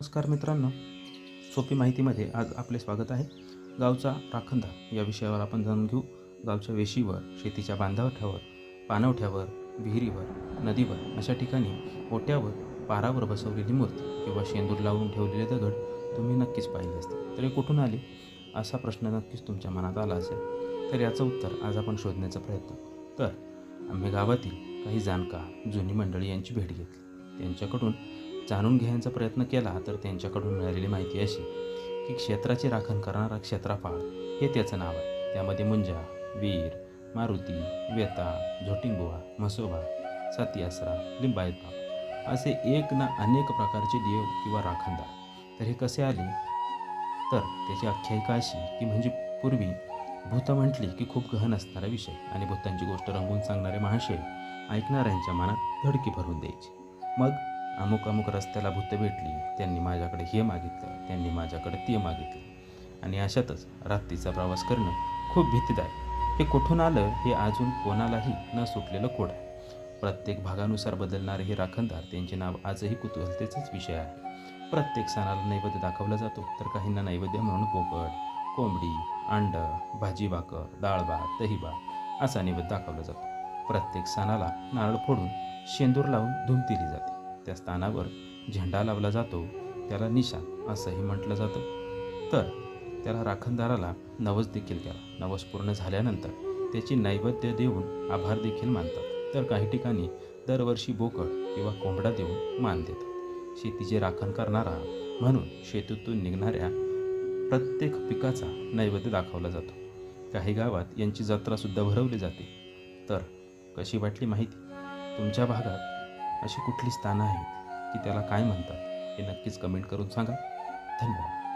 नमस्कार मित्रांनो. सोपी माहितीमध्ये आज आपले स्वागत आहे. गावचा राखंदा या विषयावर आपण जाणून घेऊ. गावच्या वेशीवर शेतीच्या बांधावठ्यावर पाणवठ्यावर विहिरीवर नदीवर अशा ठिकाणी ओट्यावर पारावर बसवलेली मूर्ती किंवा शेंदूर लावून ठेवलेले दगड तुम्ही नक्कीच पाहिले असते तर हे कुठून आले? असा प्रश्न नक्कीच तुमच्या मनात आला असेल. तर याचं उत्तर आज आपण शोधण्याचा प्रयत्न तर आम्ही गावातील काही जाणकार जुनी मंडळी यांची भेट घेतली. त्यांच्याकडून जाणून घेण्याचा प्रयत्न केला तर त्यांच्याकडून मिळालेली माहिती अशी की क्षेत्राची राखण करणारा क्षेत्रापाळ हे त्याचं नाव आहे. त्यामध्ये मुंजा वीर मारुती वेता झोटिंगुवा म्हसोबा सातीआसरा लिंबायत बाबा असे एक ना अनेक प्रकारचे देव किंवा राखणदार. तर हे कसे आले? तर त्याची आख्यायिका अशी की म्हणजे पूर्वी भूत म्हटली की खूप गहन असणारा विषय आणि भूतांची गोष्ट रंगवून सांगणारे महाशय ऐकणाऱ्यांच्या मनात धडकी भरून द्यायची. मग अमुक अमुक रस्त्याला भूत भेटली. त्यांनी माझ्याकडे हे मागितलं त्यांनी माझ्याकडे ते मागितलं. आणि अशातच रात्रीचा प्रवास करणं खूप भीतीदायक. हे कुठून आलं हे अजून कोणालाही न सुटलेलं कोड आहे. प्रत्येक भागानुसार बदलणारे हे राखणदार त्यांचे नाव आजही कुतूहलतेचाच विषय आहे. प्रत्येक सणाला नैवेद्य दाखवला जातो तर काहींना नैवेद्य म्हणून पोकळ कोंबडी अंड भाजी भाकर डाळ भात असा नैवेद्य दाखवला जातो. प्रत्येक सणाला नारळ फोडून शेंदूर लावून धूम दिली जाते. त्या स्थानावर झेंडा लावला जातो त्याला निशाण असंही म्हटलं जातं. तर त्याला राखणदाराला नवस देखील केला नवस पूर्ण झाल्यानंतर त्याची नैवेद्य देऊन आभार देखील मानतात. तर काही ठिकाणी दरवर्षी बोकड किंवा कोंबडा देऊन मान देतात. शेतीचे राखण करणारा म्हणून शेतीतून निघणाऱ्या प्रत्येक पिकाचा नैवेद्य दाखवला जातो. काही गावात यांची जत्रासुद्धा भरवली जाते. तर कशी वाटली माहिती? तुमच्या भागात अशी कुठली स्थानं आहेत की त्याला काय म्हणतात हे नक्कीच कमेंट करून सांगा. धन्यवाद.